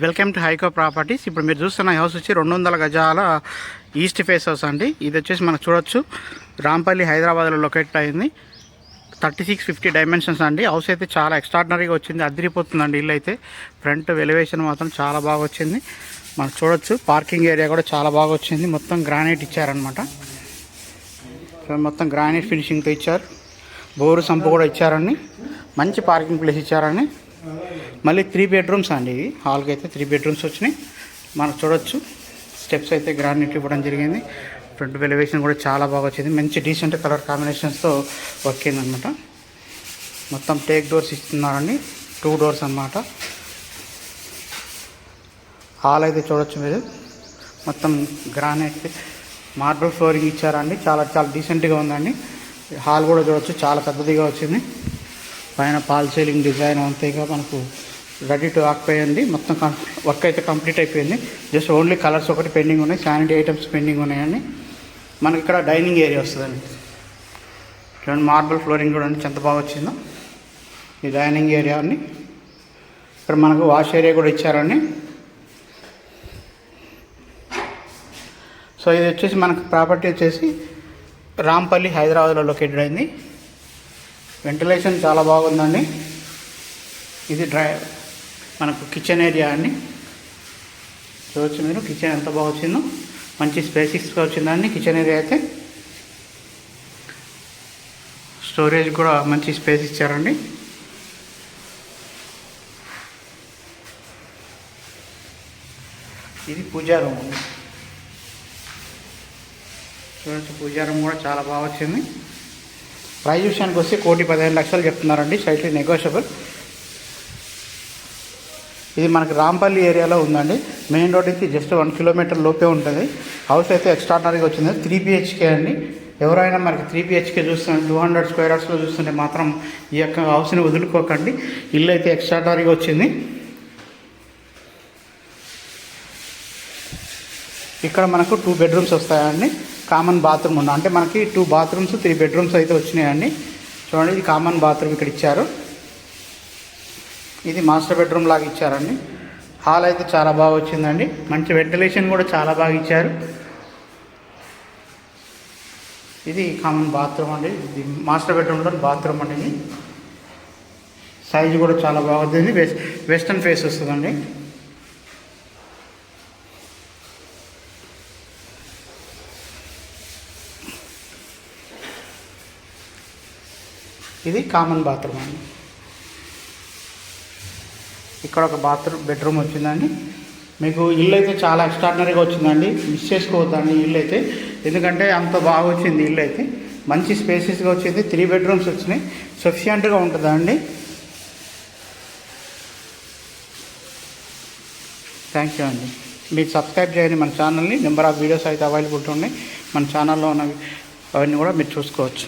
Welcome to హైకో properties. ఇప్పుడు మీరు చూస్తున్న హౌస్ వచ్చి రెండు వందల గజాల ఈస్ట్ ఫేస్ హౌస్ అండి. ఇది వచ్చేసి మనం చూడొచ్చు. రాంపల్లి హైదరాబాద్లో లొకేట్ అయింది. థర్టీ సిక్స్ ఫిఫ్టీ డైమెన్షన్స్ అండి. హౌస్ అయితే చాలా ఎక్స్ట్రాడినరీగా వచ్చింది. అదిరిపోతుందండి ఇల్లు అయితే. ఫ్రంట్ ఎలివేషన్ మాత్రం చాలా బాగా వచ్చింది. మనం చూడొచ్చు. పార్కింగ్ ఏరియా కూడా చాలా బాగా వచ్చింది. మొత్తం గ్రానైట్ ఇచ్చారనమాట మొత్తం గ్రానైట్ ఫినిషింగ్తో ఇచ్చారు బోరు సంపు కూడా ఇచ్చారండి. మంచి పార్కింగ్ ప్లేస్ ఇచ్చారండి. మళ్ళీ త్రీ బెడ్రూమ్స్ అండి ఇవి. హాల్కి అయితే త్రీ బెడ్రూమ్స్ వచ్చినాయి. మనం చూడొచ్చు. స్టెప్స్ అయితే గ్రానైట్ ఇవ్వడం జరిగింది. ఫ్రంట్ వెలివేషన్ కూడా చాలా బాగా వచ్చింది. మంచి డీసెంట్ కలర్ కాంబినేషన్స్తో వర్క్ అయిందనమాట మొత్తం టేక్ డోర్స్ ఇస్తున్నారండి. టూ డోర్స్ అన్నమాట. హాల్ అయితే చూడొచ్చు మీరు. మొత్తం గ్రానైట్ మార్బుల్ ఫ్లోరింగ్ ఇచ్చారండి. చాలా చాలా డీసెంట్గా ఉందండి. హాల్ కూడా చూడొచ్చు. చాలా పెద్దదిగా వచ్చింది. పైన పాల్ సీలింగ్ డిజైన్ అంతేగా మనకు రెడీ టు ఆక్పోయింది మొత్తం కం- వర్క్ అయితే కంప్లీట్ అయిపోయింది. జస్ట్ ఓన్లీ కలర్స్ ఒకటి పెండింగ్ ఉన్నాయి. శానిటరీ ఐటమ్స్ పెండింగ్ ఉన్నాయండి. మనకి ఇక్కడ డైనింగ్ ఏరియా వస్తుందండి. చూడండి మార్బుల్ ఫ్లోరింగ్ కూడా ఎంత బాగా వచ్చిందో. ఈ డైనింగ్ ఏరియా అండి ఇక్కడ మనకు వాష్ ఏరియా కూడా ఇచ్చారండి. సో ఇది వచ్చేసి మనకు ప్రాపర్టీ వచ్చేసి రాంపల్లి హైదరాబాద్లో లొకేటెడ్ అయింది. వెంటిలేషన్ చాలా బాగుందండి. ఇది డ్రై మనకు కిచెన్ ఏరియా అండి. చూడవచ్చు మీరు కిచెన్ ఎంత బాగా వచ్చిందో. మంచి స్పేసిక్స్గా వచ్చిందండి కిచెన్ ఏరియా అయితే స్టోరేజ్ కూడా మంచి స్పేస్ ఇచ్చారండి. ఇది పూజా రూమ్ చూడొచ్చు పూజా రూమ్ కూడా చాలా బాగా వచ్చింది. ప్రైజ్ విషయానికి వస్తే కోటి పదిహేను లక్షలు చెప్తున్నారండి. సైట్లీ నెగోషియబుల్ ఇది మనకి రాంపల్లి ఏరియాలో ఉందండి. Main road just one kilometre లోపే ఉంటుంది. హౌస్ అయితే ఎక్స్ట్రాడనరీగా వచ్చింది. త్రీ బిహెచ్కే అండి. ఎవరైనా మనకి త్రీ బిహెచ్కే చూస్తుంటే టూ హండ్రెడ్ స్క్వేర్ యార్డ్స్లో చూస్తుంటే మాత్రం ఈ యొక్క హౌస్ని వదులుకోకండి. ఇల్లు అయితే ఎక్స్ట్రాడనరీగా వచ్చింది. ఇక్కడ మనకు టూ బెడ్రూమ్స్ వస్తాయండి. కామన్ బాత్రూమ్ ఉన్న అంటే మనకి టూ బాత్రూమ్స్ త్రీ బెడ్రూమ్స్ అయితే వచ్చినాయండి. చూడండి ఇది కామన్ బాత్రూమ్ ఇక్కడ ఇచ్చారు. ఇది మాస్టర్ బెడ్రూమ్ లాగా ఇచ్చారండి. హాల్ అయితే చాలా బాగా వచ్చిందండి. మంచి వెంటిలేషన్ కూడా చాలా బాగా ఇచ్చారు. ఇది కామన్ బాత్రూమ్ అండి. ఇది మాస్టర్ బెడ్రూమ్లో బాత్రూమ్ అండి సైజు సైజ్ కూడా చాలా బాగుంది వెస్ట్ వెస్టర్న్ ఫేస్ వస్తుందండి. ఇది కామన్ బాత్రూమ్ అండి. ఇక్కడ ఒక బాత్రూమ్ బెడ్రూమ్ వచ్చిందండి. మీకు ఇల్లు అయితే చాలా ఎక్స్ట్రాడినరీగా వచ్చిందండి. మిస్ చేసుకోవద్దండి ఇల్లు అయితే ఎందుకంటే అంత బాగా వచ్చింది ఇల్లు అయితే మంచి స్పేసెస్గా వచ్చింది. త్రీ బెడ్రూమ్స్ వచ్చినాయి. సఫిషియంట్గా ఉంటుందండి థ్యాంక్ యూ అండి. మీరు సబ్స్క్రైబ్ చేయండి మన ఛానల్ని నెంబర్ ఆఫ్ వీడియోస్ అయితే అవైలబుల్ ఉన్నాయి మన ఛానల్లో ఉన్నవి అవన్నీ కూడా మీరు చూసుకోవచ్చు.